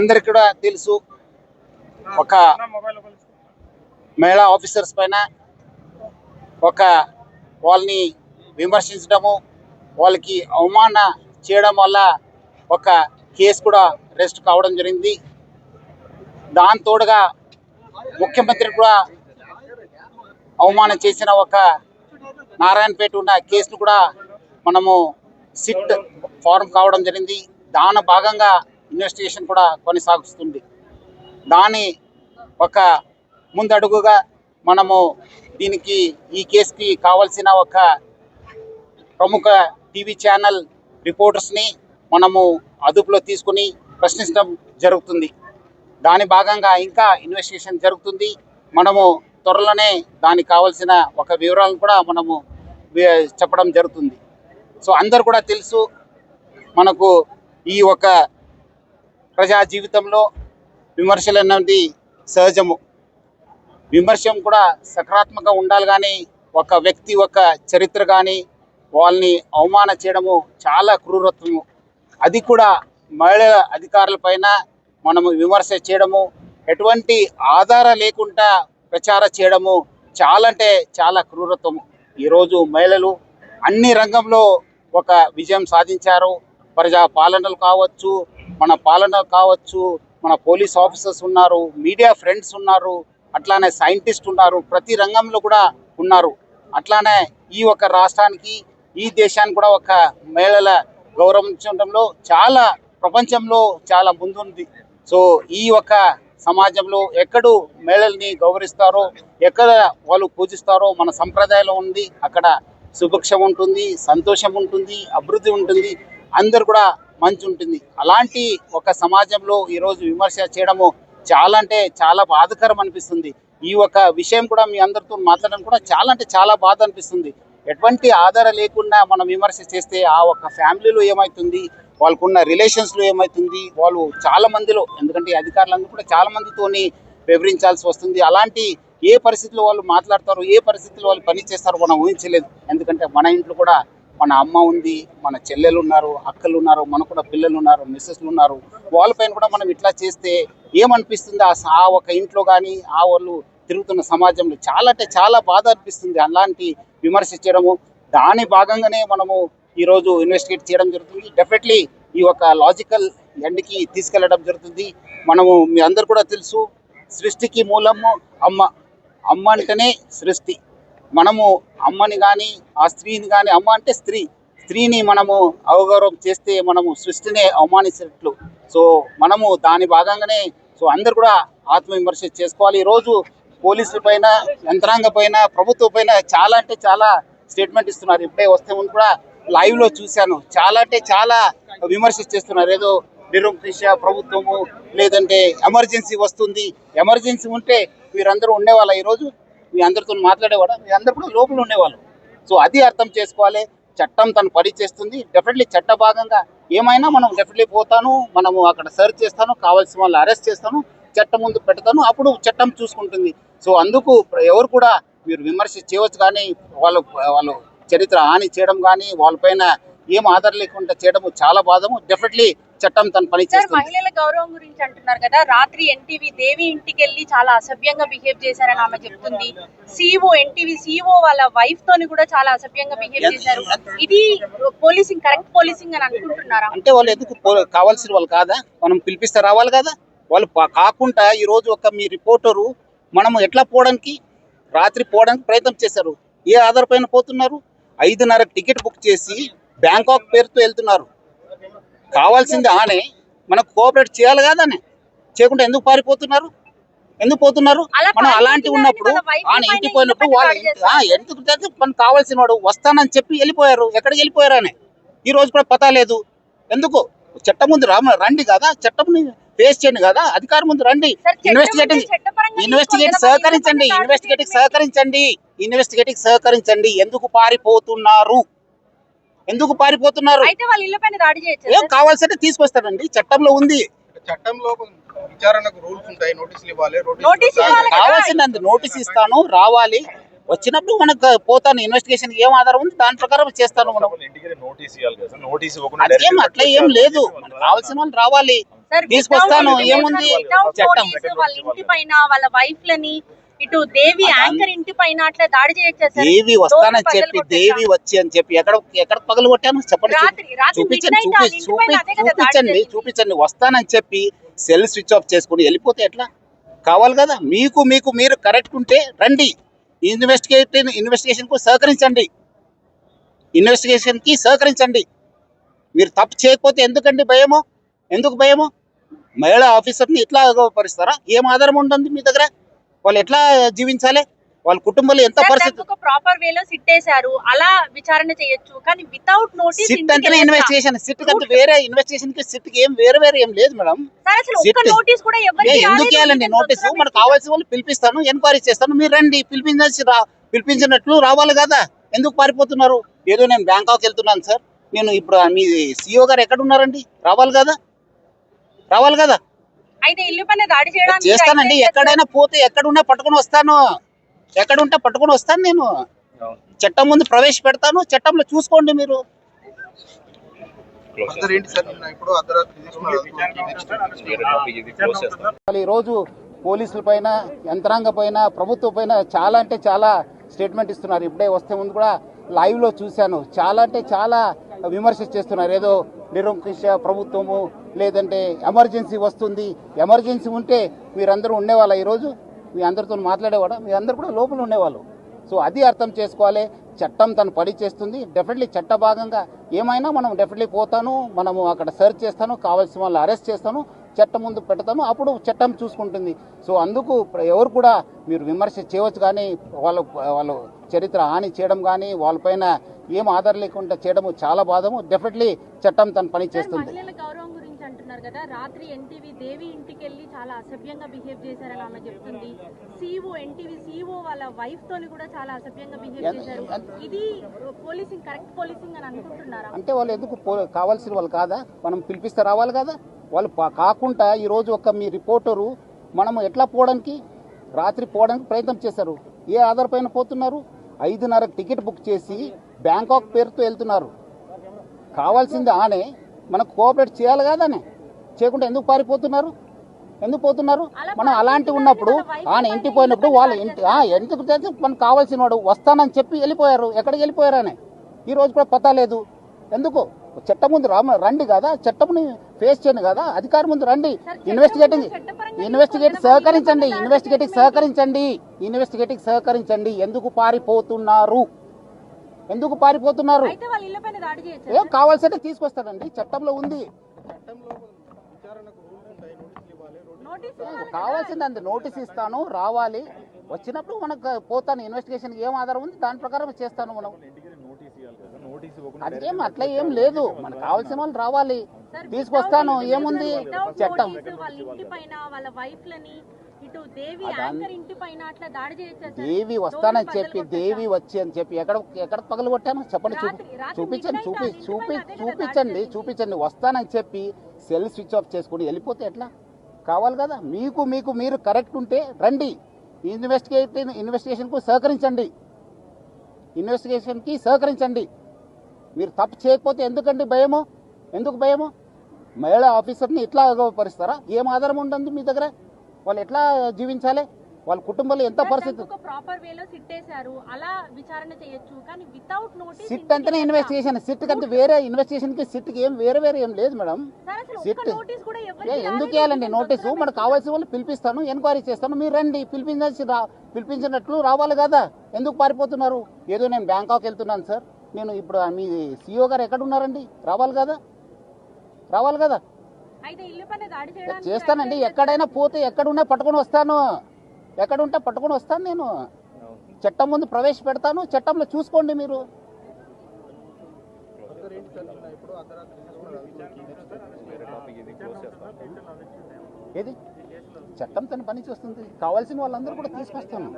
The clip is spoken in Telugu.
అందరికి కూడా తెలుసు. ఒక మహిళా ఆఫీసర్స్ పైన ఒక వాళ్ళని విమర్శించడము వాళ్ళకి అవమాన చేయడం వల్ల ఒక కేసు కూడా రెస్ట్ కావడం జరిగింది. దాని తోడుగా ముఖ్యమంత్రి కూడా అవమానం చేసిన ఒక నారాయణపేట ఉన్న కేసును కూడా మనము సిట్ ఫారం కావడం జరిగింది. దాని భాగంగా ఇన్వెస్టిగేషన్ కూడా కొనసాగుతుంది. దాని ఒక ముందడుగుగా మనము దీనికి ఈ కేసుకి కావాల్సిన ఒక ప్రముఖ టీవీ ఛానల్ రిపోర్టర్స్ని మనము అదుపులో తీసుకుని ప్రశ్నించడం జరుగుతుంది. దాని భాగంగా ఇంకా ఇన్వెస్టిగేషన్ జరుగుతుంది. మనము త్వరలోనే దానికి కావాల్సిన ఒక వివరాలను కూడా మనము చెప్పడం జరుగుతుంది. సో అందరు కూడా తెలుసు మనకు ఈ ఒక ప్రజా జీవితంలో విమర్శలు అన్నది సహజము. విమర్శం కూడా సకారాత్మకంగా ఉండాలి కానీ ఒక వ్యక్తి ఒక చరిత్ర కానీ వాళ్ళని అవమాన చేయడము చాలా క్రూరత్వము. అది కూడా మహిళా అధికారుల పైన మనము విమర్శ చేయడము ఎటువంటి ఆధారం లేకుండా ప్రచారం చేయడము చాలా అంటే చాలా క్రూరత్వము. ఈరోజు మహిళలు అన్ని రంగంలో ఒక విజయం సాధించారు. ప్రజా పాలనలు కావచ్చు మన పాలన కావచ్చు మన పోలీస్ ఆఫీసర్స్ ఉన్నారు మీడియా ఫ్రెండ్స్ ఉన్నారు అట్లానే సైంటిస్ట్ ఉన్నారు ప్రతి రంగంలో కూడా ఉన్నారు. అట్లానే ఈ ఒక రాష్ట్రానికి ఈ దేశానికి కూడా ఒక మహిళల గౌరవించడంలో చాలా ప్రపంచంలో చాలా ముందుంది. సో ఈ ఒక సమాజంలో ఎక్కడు మహిళల్ని గౌరవిస్తారో ఎక్కడ వాళ్ళు పూజిస్తారో మన సంప్రదాయంలో ఉంది. అక్కడ సుభిక్షం ఉంటుంది సంతోషం ఉంటుంది అభివృద్ధి ఉంటుంది. అందరు కూడా మంచి ఉంటుంది. అలాంటి ఒక సమాజంలో ఈరోజు విమర్శ చేయడము చాలా అంటే చాలా బాధకరం అనిపిస్తుంది. ఈ ఒక విషయం కూడా మీ అందరితో మాట్లాడడం కూడా చాలా అంటే చాలా బాధ అనిపిస్తుంది. ఎటువంటి ఆధార లేకుండా మనం విమర్శ చేస్తే ఆ ఒక ఫ్యామిలీలో ఏమవుతుంది వాళ్ళకున్న రిలేషన్స్లో ఏమవుతుంది వాళ్ళు చాలా మందిలో ఎందుకంటే ఈ అధికారులందరూ కూడా చాలా మందితోని వివరించాల్సి వస్తుంది. అలాంటి ఏ పరిస్థితిలో వాళ్ళు మాట్లాడతారు ఏ పరిస్థితిలో వాళ్ళు పని చేస్తారో మనం ఊహించలేదు. ఎందుకంటే మన ఇంట్లో కూడా మన అమ్మ ఉంది మన చెల్లెలు ఉన్నారు అక్కలు ఉన్నారు మనకు కూడా పిల్లలు ఉన్నారు మిస్సెస్లు ఉన్నారు వాళ్ళపైన కూడా మనం ఇట్లా చేస్తే ఏమనిపిస్తుంది? ఆ ఆ ఒక ఇంట్లో కానీ ఆ వాళ్ళు తిరుగుతున్న సమాజంలో చాలా అంటే చాలా బాధ అనిపిస్తుంది అలాంటి విమర్శ చేయడము దాని భాగంగానే మనము ఈరోజు ఇన్వెస్టిగేట్ చేయడం జరుగుతుంది. డెఫినెట్లీ ఈ ఒక లాజికల్ ఎండ్కి తీసుకెళ్ళడం జరుగుతుంది. మనము మీ అందరు కూడా తెలుసు సృష్టికి మూలము అమ్మ. అమ్మ అంటేనే సృష్టి. మనము అమ్మని కానీ ఆ స్త్రీని కానీ అమ్మ అంటే స్త్రీ. స్త్రీని మనము అవగౌరవం చేస్తే మనము సృష్టినే అవమానించినట్లు. సో మనము దాని భాగంగానే సో అందరు కూడా ఆత్మవిమర్శ చేసుకోవాలి. ఈరోజు పోలీసుల పైన యంత్రాంగ పైన ప్రభుత్వం పైన చాలా అంటే చాలా స్టేట్మెంట్ ఇస్తున్నారు. ఇప్పుడే వస్తే ముందు కూడా లైవ్లో చూశాను. చాలా అంటే చాలా విమర్శ చేస్తున్నారు. ఏదో నిరంకుశ ప్రభుత్వము లేదంటే ఎమర్జెన్సీ వస్తుంది. ఎమర్జెన్సీ ఉంటే వీరందరూ ఉండేవాళ్ళ. ఈరోజు మీ అందరితో మాట్లాడేవాడు? మీ అందరు కూడా లోపల ఉండేవాళ్ళు. సో అది అర్థం చేసుకోవాలి. చట్టం తను పని చేస్తుంది డెఫినెట్లీ చట్ట భాగంగా ఏమైనా మనం డెఫినెట్లీ పోతాను మనము అక్కడ సర్చ్ చేస్తాను కావాల్సిన వాళ్ళు అరెస్ట్ చేస్తాను చట్టం ముందు పెడతాను అప్పుడు చట్టం చూసుకుంటుంది. సో అందుకు ఎవరు కూడా మీరు విమర్శ చేయవచ్చు కానీ వాళ్ళు వాళ్ళు చరిత్ర హాని చేయడం కానీ వాళ్ళపైన ఏం ఆధార లేకుండా చేయడం చాలా బాధము. డెఫినెట్లీ చట్టం తన పని మహిళల గౌరవం గురించి అంటున్నారు కదా రాత్రి ఎన్టీవీ దేవి ఇంటికి వెళ్ళి చాలా అసభ్యంగా బిహేవ్ చేశారని ఆమె చెప్తుంది. సిఓ ఎన్టీవీ సిఓ వాళ్ళ వైఫ్ తోని కూడా చాలా అసభ్యంగా బిహేవ్ చేశారు. ఇది పోలీసింగ్ కరెక్ట్ పోలీసింగ్ అని అనుకుంటున్నారా? అంటే వాళ్ళు ఎందుకు కావాల్సిన వాళ్ళు కాదా? మనం పిలిపిస్తే రావాలి కదా? వాళ్ళు కాకుండా ఈ రోజు ఒక మీ రిపోర్టరు మనము ఎట్లా పోవడానికి రాత్రి పోవడానికి ప్రయత్నం చేశారు. ఏ ఆధార్ పైన పోతున్నారు? ఐదున్నర టికెట్ బుక్ చేసి బ్యాంకాక్ పేరుతో వెళ్తున్నారు. కావాల్సింది ఆనే. మనకు కోఆపరేట్ చేయాలి కాదనే చేయకుండా ఎందుకు పారిపోతున్నారు? ఎందుకు పోతున్నారు? మనం అలాంటి ఉన్నప్పుడు ఆయన ఇంటికి పోయినప్పుడు వాళ్ళ? ఎందుకు మనకు కావాల్సిన వాడు వస్తానని చెప్పి వెళ్ళిపోయారు. ఎక్కడికి వెళ్ళిపోయారు అని ఈ రోజు కూడా పతా లేదు. ఎందుకు? చట్టం ముందు రండి కదా. చట్టంని ఫేస్ చేయండి కదా. అధికారం ముందు రండి. చట్టం ఇన్వెస్టిగేటింగ్ ఇన్వెస్టిగేట్ సహకరించండి. ఇన్వెస్టిగేటింగ్ ఇన్వెస్టిగేట్ సహకరించండి. ఇన్వెస్టిగేటింగ్ సహకరించండి. ఎందుకు పారిపోతున్నారు? ఎందుకు పారిపోతున్నారు? అయితే వాళ్ళ ఇళ్ళ పైన దాడి చేయొచ్చు ఏం కావాల్సింటే తీసుకొస్తారండి. చట్టంలో ఉంది. చట్టంలో విచారణకు రూల్స్ ఉంటాయి నోటీసులు ఇవ్వాలి నోటీస్ ఇస్తాను రావాలి. వచ్చినప్పుడు మనకు పోతాను ఇన్వెస్టిగేషన్ ఏం ఆధారం ఉంది? దాని ప్రకారం చేస్తాను మనం. నోటీస్ అదేం అట్లా ఏం. లేదు. కావాల్సిన వాళ్ళు రావాలి. సార్, తీసుకొస్తాను. ఏముంది? చట్టం వాళ్ళ ఇంటి పైన వాళ్ళ వైఫ్ లని ఇటు దేవి యాంకర్ ఇంటి పైన అట్లా దాడి చేయొచ్చా దేవి వస్తానని చెప్పి? దేవి వచ్చి అని చెప్పి ఎక్కడ ఎక్కడ పగలు కొట్టాను? చెప్పండి చూపించండి చూపించండి వస్తానని చెప్పి సెల్ స్విచ్ ఆఫ్ చేసుకుని వెళ్ళిపోతే ఎట్లా? కావాలి కదా. మీకు మీకు మీరు కరెక్ట్ ఉంటే రండి. ఇన్వెస్టిగేట్ ఇన్వెస్టిగేషన్కు సహకరించండి. ఇన్వెస్టిగేషన్కి సహకరించండి. మీరు తప్పు చేయకపోతే ఎందుకండి భయము? ఎందుకు భయము? మహిళా ఆఫీసర్ని ఇట్లా పరిస్తారా ఏం ఆధారం ఉంటుంది మీ దగ్గర? వాళ్ళు ఎట్లా జీవించాలి? వాళ్ళ కుటుంబంలో ఎంత పరిస్థితి ప్రాపర్ వేలో సిట్ వేశారు అలా విచారణ చేయొచ్చు. కానీ వితౌట్ నోటీస్ సిట్ అంటేనే ఇన్వెస్టిగేషన్ సిట్ కంటే వేరే ఇన్వెస్టిగేషన్కి సిట్కి ఏం వేరే వేరే ఏం లేదు మేడం. నోటీస్ కూడా ఎందుకు ఇవ్వాలండి నోటీసు మనకు కావాల్సిన వాళ్ళు పిలిపిస్తాను ఎంక్వైరీ చేస్తాను. మీరు రండి పిలిపించాల్సి రా పిలిపించినట్లు రావాలి కదా. ఎందుకు పారిపోతున్నారు? ఏదో నేను బ్యాంకాక్ వెళ్తున్నాను సార్. నేను ఇప్పుడు మీ సిఇఓ గారు ఎక్కడ ఉన్నారండి? రావాలి కదా? రావాలి కదా? అయితే ఇల్లు పైన దాడి చేయడానికి చేస్తానండి. ఎక్కడైనా పోతే ఎక్కడున్నా పట్టుకొని వస్తాను. ఎక్కడ ఉంటే పట్టుకొని వస్తాను నేను. చట్టం ముందు ప్రవేశపెడతాను. చట్టంలో చూసుకోండి మీరు. అసలు ఈరోజు పోలీసుల పైన యంత్రాంగ పైన ప్రభుత్వం పైన చాలా అంటే చాలా స్టేట్మెంట్ ఇస్తున్నారు. ఇప్పుడే వస్తే ముందు కూడా లైవ్లో చూశాను. చాలా అంటే చాలా విమర్శ చేస్తున్నారు ఏదో నిరంకుశ ప్రభుత్వము లేదంటే ఎమర్జెన్సీ వస్తుంది. ఎమర్జెన్సీ ఉంటే మీరందరూ ఉండేవాళ్ళ ఈరోజు? మీ అందరితో మాట్లాడేవాడు? మీ అందరు కూడా లోపల ఉండేవాళ్ళు. సో అది అర్థం చేసుకోవాలి. చట్టం తను పని చేస్తుంది. డెఫినెట్లీ చట్ట భాగంగా ఏమైనా మనం డెఫినెట్లీ పోతాను మనము అక్కడ సెర్చ్ చేస్తాను కావాల్సిన వాళ్ళు అరెస్ట్ చేస్తాను. చట్టం ముందు పెడతాను అప్పుడు చట్టం చూసుకుంటుంది. సో అందుకు ఎవరు కూడా మీరు విమర్శ చేయవచ్చు కానీ వాళ్ళ వాళ్ళ చరిత్ర హాని చేయడం కానీ వాళ్ళపైన ఏం ఆధారం లేకుండా చేయడం చాలా బాధము. డెఫినెట్లీ చట్టం తన పని చేస్తుంది. మహిళల గౌరవం గురించి అంటున్నారు కదా. రాత్రి ఎన్టీవీ దేవి ఇంటికి వెళ్ళి చాలా అసభ్యంగా బిహేవ్ చేశారని ఆమె చెప్తుంది సీఓ ఎన్టీవీ సీఓ వాళ్ళ వైఫ్ తోని కూడా చాలా అసభ్యంగా బిహేవ్ ఎంత- చేశారు. ఎంత- ఇది పోలీసింగ్ కరెక్ట్ పోలీసింగ్ అని అనుకుంటున్నారా? అంటే వాళ్ళు ఎందుకు కావాల్సిన వాళ్ళు కాదా? మనం పిలిపిస్తే రావాలి కదా? వాళ్ళు కాకుండా ఈరోజు ఒక మీ రిపోర్టరు మనము ఎట్లా పోవడానికి రాత్రి పోవడానికి ప్రయత్నం చేశారు. ఏ ఆధార్ పైన పోతున్నారు? ఐదున్నర టికెట్ బుక్ చేసి బ్యాంకాక్ పేరుతో వెళ్తున్నారు. కావాల్సింది ఆనే మనకు కోఆపరేట్ చేయాలి కాదానే. చేయకుండా ఎందుకు పారిపోతున్నారు? ఎందుకు పోతున్నారు? మనం అలాంటి ఉన్నప్పుడు ఆయన ఇంటికి పోయినప్పుడు వాళ్ళు ఇంటి ఎందుకు మనకు కావాల్సిన వాడు వస్తానని చెప్పి వెళ్ళిపోయారు. ఎక్కడికి వెళ్ళిపోయారని ఈ రోజు కూడా పతా లేదు. ఎందుకు? చట్టం ముందు రామ రండి కదా చట్టంని ఫేస్ చేయండి కదా అధికారం ముందు రండి. ఇన్వెస్టిగేటింగ్ ఇన్వెస్టిగేట్ సహకరించండి ఇన్వెస్టిగేటింగ్ సహకరించండి ఇన్వెస్టిగేటింగ్ సహకరించండి. ఎందుకు పారిపోతున్నారు? ఎందుకు పారిపోతున్నారు? అయితే వాళ్ళ ఇళ్ళ పైన దాడి చేయొచ్చు ఏం కావాల్సింటే తీసుకొస్తాడండి చట్టంలో ఉంది. నోటీస్ కావాల్సింది అంత నోటీస్ ఇస్తాను రావాలి. వచ్చినప్పుడు మనకు పోతాను ఇన్వెస్టిగేషన్ ఏం ఆధారం ఉంది? దాని ప్రకారం చేస్తాను మనం. అదేం అట్లా ఏం లేదు. మనకు కావాల్సిన వాళ్ళు రావాలి. తీసుకొస్తాను. ఏముంది? చట్టం వాళ్ళ ఇంటి పైన వాళ్ళ వైఫ్ లని ఇటు దేవి వస్తానని చెప్పి? దేవి వచ్చి అని చెప్పి ఎక్కడ ఎక్కడ పగలు కొట్టాను? చెప్పండి చూపించండి చూపి చూపి చూపించండి చూపించండి. వస్తానని చెప్పి సెల్ స్విచ్ ఆఫ్ చేసుకుని వెళ్ళిపోతే ఎట్లా? కావాలి కదా. మీకు మీకు మీరు కరెక్ట్ ఉంటే రండి. ఇన్వెస్టిగేట్ ఇన్వెస్టిగేషన్కు సహకరించండి. ఇన్వెస్టిగేషన్కి సహకరించండి. మీరు తప్పు చేయకపోతే ఎందుకండి భయము? ఎందుకు భయము? మహిళా ఆఫీసర్ని ఇట్లా పరిస్తారా ఏం ఆధారం ఉంటుంది మీ దగ్గర? వాళ్ళు ఎట్లా జీవించాలి? వాళ్ళ కుటుంబంలో ఎంత పరిస్థితి? ప్రాపర్ వేలో సిట్ వేశారు అలా విచారణ చేయొచ్చు. కానీ వితౌట్ నోటీస్ సిట్ అంటేనే ఇన్వెస్టిగేషన్ సిట్ కంటే వేరే ఇన్వెస్టిగేషన్కి సిట్కి ఏం వేరే వేరే ఏం లేదు మేడం. సిట్ ఎందుకు. ఇవ్వాలండి నోటీసు మనకు కావాల్సిన వాళ్ళు పిలిపిస్తాను ఎంక్వైరీ చేస్తాను. మీరు రండి పిలిపించాల్సి పిలిపించినట్లు రావాలి కదా. ఎందుకు పారిపోతున్నారు? ఏదో నేను బ్యాంకాక్ వెళ్తున్నాను సార్ నేను ఇప్పుడు మీ సిఇఓ గారు ఎక్కడ ఉన్నారండి రావాలి కదా? రావాలి కదా? చేస్తానండి. ఎక్కడైనా పోతే ఎక్కడున్నా పట్టుకొని వస్తాను. ఎక్కడ ఉంటే పట్టుకొని వస్తాను నేను. చట్టం ముందు ప్రవేశపెడతాను. చట్టంలో చూసుకోండి మీరు. ఏది? చట్టం తన పని చేస్తుంది. కావాల్సిన వాళ్ళందరూ కూడా తీసుకొస్తాను.